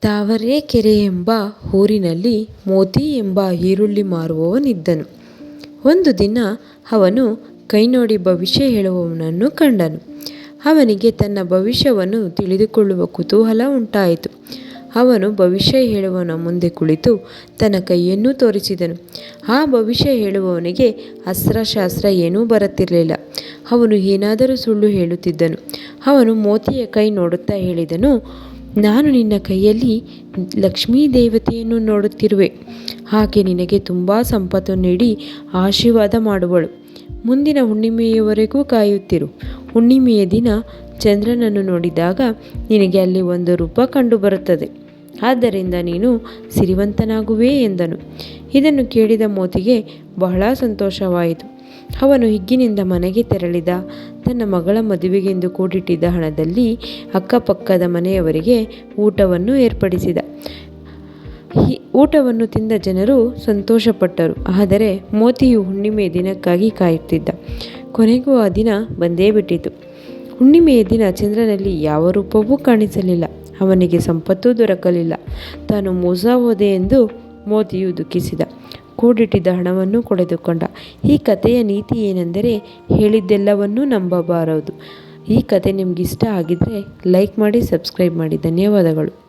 ತಾವರೆಕೆರೆ ಎಂಬ ಊರಿನಲ್ಲಿ ಮೋತಿ ಎಂಬ ಈರುಳ್ಳಿ ಮಾರುವವನಿದ್ದನು. ಒಂದು ದಿನ ಅವನು ಕೈನೋಡಿ ಭವಿಷ್ಯ ಹೇಳುವವನನ್ನು ಕಂಡನು. ಅವನಿಗೆ ತನ್ನ ಭವಿಷ್ಯವನ್ನು ತಿಳಿದುಕೊಳ್ಳುವ ಕುತೂಹಲ ಉಂಟಾಯಿತು. ಅವನು ಭವಿಷ್ಯ ಹೇಳುವವನ ಮುಂದೆ ಕುಳಿತು ತನ್ನ ಕೈಯನ್ನು ತೋರಿಸಿದನು. ಆ ಭವಿಷ್ಯ ಹೇಳುವವನಿಗೆ ಅಸ್ತ್ರಶಾಸ್ತ್ರ ಏನೂ ಬರುತ್ತಿರಲಿಲ್ಲ. ಅವನು ಏನಾದರೂ ಸುಳ್ಳು ಹೇಳುತ್ತಿದ್ದನು. ಅವನು ಮೋತಿಯ ಕೈ ನೋಡುತ್ತಾ ಹೇಳಿದನು, ನಾನು ನಿನ್ನ ಕೈಯಲ್ಲಿ ಲಕ್ಷ್ಮೀ ದೇವತೆಯನ್ನು ನೋಡುತ್ತಿರುವೆ. ಹಾಗೆ ನಿನಗೆ ತುಂಬ ಸಂಪತ್ತು ನೀಡಿ ಆಶೀರ್ವಾದ ಮಾಡುವಳು. ಮುಂದಿನ ಹುಣ್ಣಿಮೆಯವರೆಗೂ ಕಾಯುತ್ತಿರು. ಹುಣ್ಣಿಮೆಯ ದಿನ ಚಂದ್ರನನ್ನು ನೋಡಿದಾಗ ನಿನಗೆ ಅಲ್ಲಿ ಒಂದು ರೂಪ ಕಂಡುಬರುತ್ತದೆ. ಆದ್ದರಿಂದ ನೀನು ಸಿರಿವಂತನಾಗುವೆ ಎಂದನು. ಇದನ್ನು ಕೇಳಿದ ಮೋತಿಗೆ ಬಹಳ ಸಂತೋಷವಾಯಿತು. ಅವನು ಹಿಗ್ಗಿನಿಂದ ಮನೆಗೆ ತೆರಳಿದ. ತನ್ನ ಮಗಳ ಮದುವೆಗೆಂದು ಕೂಡಿಟ್ಟಿದ್ದ ಹಣದಲ್ಲಿ ಅಕ್ಕಪಕ್ಕದ ಮನೆಯವರಿಗೆ ಊಟವನ್ನು ಏರ್ಪಡಿಸಿದ. ಊಟವನ್ನು ತಿಂದ ಜನರು ಸಂತೋಷಪಟ್ಟರು. ಆದರೆ ಮೋತಿಯು ಹುಣ್ಣಿಮೆಯ ದಿನಕ್ಕಾಗಿ ಕಾಯುತ್ತಿದ್ದ. ಕೊನೆಗೂ ಆ ದಿನ ಬಂದೇ ಬಿಟ್ಟಿತು. ಹುಣ್ಣಿಮೆಯ ದಿನ ಚಂದ್ರನಲ್ಲಿ ಯಾವ ರೂಪವೂ ಕಾಣಿಸಲಿಲ್ಲ. ಅವನಿಗೆ ಸಂಪತ್ತೂ ದೊರಕಲಿಲ್ಲ. ತಾನು ಮೋಸ ಹೋದೆ ಎಂದು ಮೋತಿಯು ದುಃಖಿಸಿದ. ಕೂಡಿಟ್ಟಿದ್ದ ಹಣವನ್ನು ಕಳೆದುಕೊಂಡ. ಈ ಕಥೆಯ ನೀತಿ ಏನೆಂದರೆ, ಹೇಳಿದ್ದೆಲ್ಲವನ್ನೂ ನಂಬಬಾರದು. ಈ ಕತೆ ನಿಮಗಿಷ್ಟ ಆಗಿದ್ದರೆ ಲೈಕ್ ಮಾಡಿ, ಸಬ್ಸ್ಕ್ರೈಬ್ ಮಾಡಿ ಧನ್ಯವಾದಗಳು.